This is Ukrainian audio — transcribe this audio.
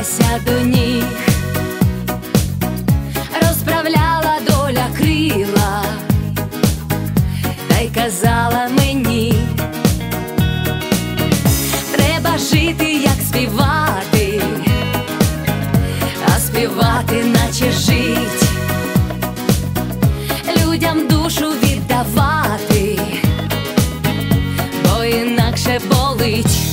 кидалася до ніг, розправляла доля крила, та й казала мені, треба жити, як співати, а співати, наче жить, людям душу віддавати, бо інакше болить.